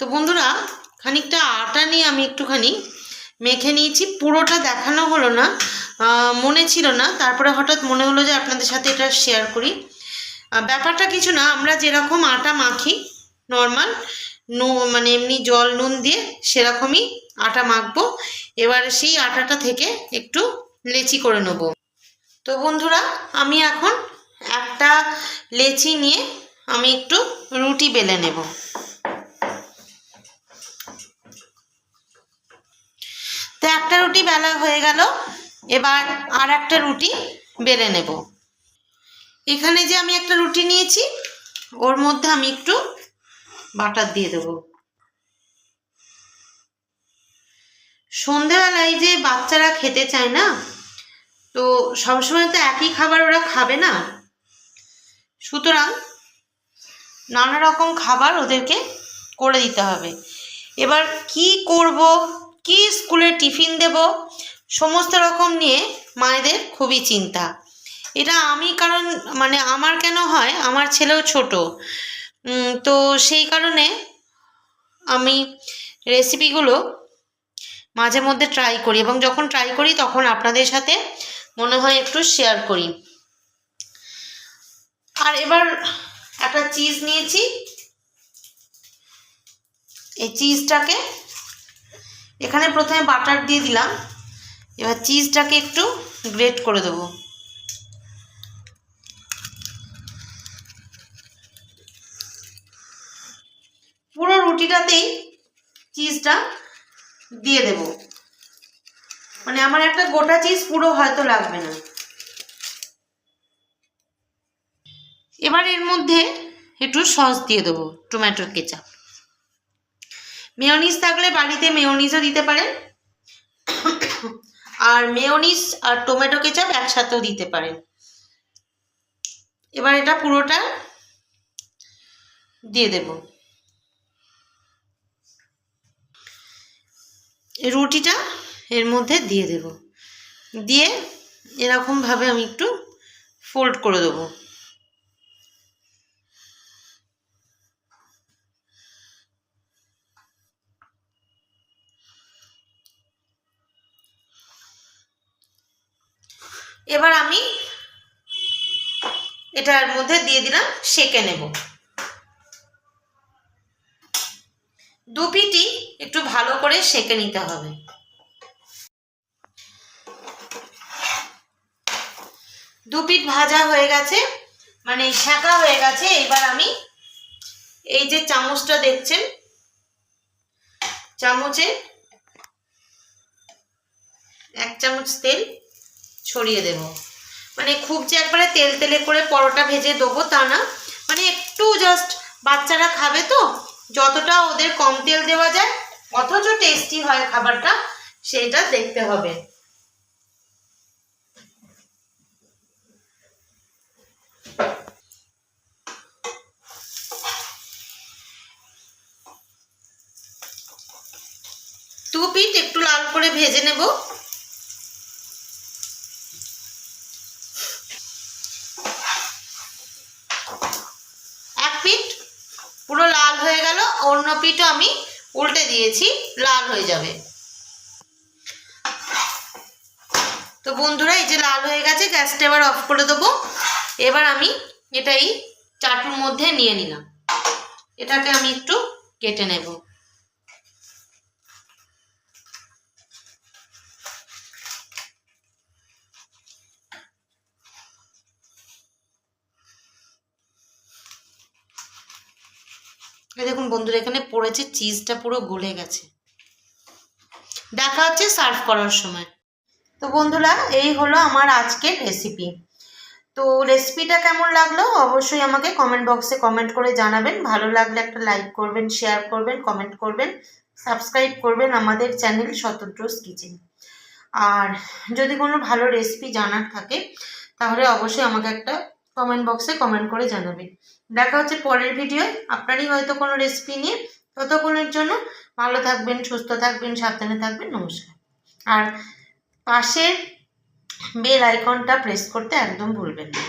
তো বন্ধুরা, খানিকটা আটা নিয়ে আমি একটুখানি মেখে নিয়েছি। পুরোটা দেখানো হলো না মনে ছিল না। তারপরে হঠাৎ মনে হলো যে আপনাদের সাথে এটা শেয়ার করি। ব্যাপারটা কিছু না, আমরা যেরকম আটা মাখি নর্মাল নু মানে এমনি জল, নুন দিয়ে সেরকমই আটা মাখবো। এবার সেই আটাটা থেকে একটু লেচি করে নেব। তো বন্ধুরা, আমি এখন একটা লেচি নিয়ে আমি একটু রুটি বেলে নেব। রুটি বেলা হয়ে গেল। এবার আর একটা রুটি বেলে নেব। এখানে যে আমি একটা রুটি নিয়েছি, ওর মধ্যে আমি একটু বাটার দিয়ে দেবো। সন্ধেবেলায় যে বাচ্চারা খেতে চায় না, তো সবসময় তো একই খাবার ওরা খাবে না। সুতরাং নানা রকম খাবার ওদেরকে করে দিতে হবে। এবার কি করব? কি স্কুলে টিফিন দেব? সমস্ত রকম নিয়ে মায়েদের খুবই চিন্তা। এটা আমি কারণ মানে আমার কেন হয়? আমার ছেলেও ছোট। তো সেই কারণে আমি রেসিপিগুলো মাঝে মধ্যে ট্রাই করি এবং যখন ট্রাই করি তখন আপনাদের সাথে মনে হয় একটু শেয়ার করি। আর এবার একটা চিজ নিয়েছি। এই চিজটাকে এখানে প্রথমে বাটার দিয়ে দিলাম। এবার চিজটাকে একটু গ্রেট করে দেবো। পুরো রুটিটাতেই চিজটা দিয়ে দেব। মানে আমার একটা গোটা চিজ পুরো হয়তো লাগবে না। এবার এর মধ্যে একটু সস দিয়ে দেবো টমেটোর কেচাপ মেয়নিজ থাকলে বাড়িতে মেয়নিজও দিতে পারেন। আর মেয়নিজ আর টমেটো কেচাপ একসাথেও দিতে পারেন। এবার এটা পুরোটা দিয়ে দেব। রুটিটা এর মধ্যে দিয়ে দেব। দিয়ে এরকমভাবে আমি একটু ফোল্ড করে দেবো। এবার আমি এটার মধ্যে দিয়ে দিলাম, সেকে নেব। দু পিটি একটু ভালো করে সেকে নিতে হবে। দু পিঠ ভাজা হয়ে গেছে মানে সেকা হয়ে গেছে, এবার আমি এই যে চামচটা দেখছেন, চামচে এক চামচ তেল ছড়িয়ে দেব। মানে খুব যে একবারে তেল তেলে করে পরোটা ভেজে দেবো তা না মানে একটু জাস্ট বাচ্চারা খাবে তো, যতটা ওদের কম তেল দেওয়া যায়, অথচ টেস্টি হয় খাবারটা, সেটা দেখতে হবে। দু পিঠ একটু লাল করে ভেজে নেব এক পিঠ পুরো লাল হয়ে গেল, অন্য পিঠও আমি উল্টে দিয়েছি, লাল হয়ে যাবে। তো বন্ধুরা, এই যে লাল হয়ে গেছে, গ্যাসটা এবার অফ করে দেবো। এবার আমি এটা এই চাটুর মধ্যে নিয়ে নিলাম। এটাকে আমি একটু কেটে নেব। এই দেখুন বন্ধুরা, এখানে পড়েছে চিজটা পুরো গলে গেছে। দেখা হচ্ছে সার্ভ করার সময়। তো বন্ধুরা, এই হলো আমার আজকের রেসিপি তো রেসিপিটা কেমন লাগল? অবশ্যই আমাকে কমেন্ট বক্সে কমেন্ট করে জানাবেন। ভালো লাগলে একটা লাইক করবেন শেয়ার করবেন কমেন্ট করবেন সাবস্ক্রাইব করবেন আমাদের চ্যানেল শতদ্রোস কিচেন আর যদি কোনো ভালো রেসিপি জানার থাকে, তাহলে অবশ্যই আমাকে একটা কমেন্ট বক্সে কমেন্ট করে জানাবেন। দেখা হচ্ছে পরের ভিডিও আপনারই হয়তো কোনো রেসিপি নিয়ে ততক্ষণের জন্য ভালো থাকবেন, সুস্থ থাকবেন, সাবধানে থাকবেন। নমস্কার। আর পাশের বেল আইকনটা প্রেস করতে একদম ভুলবেন না।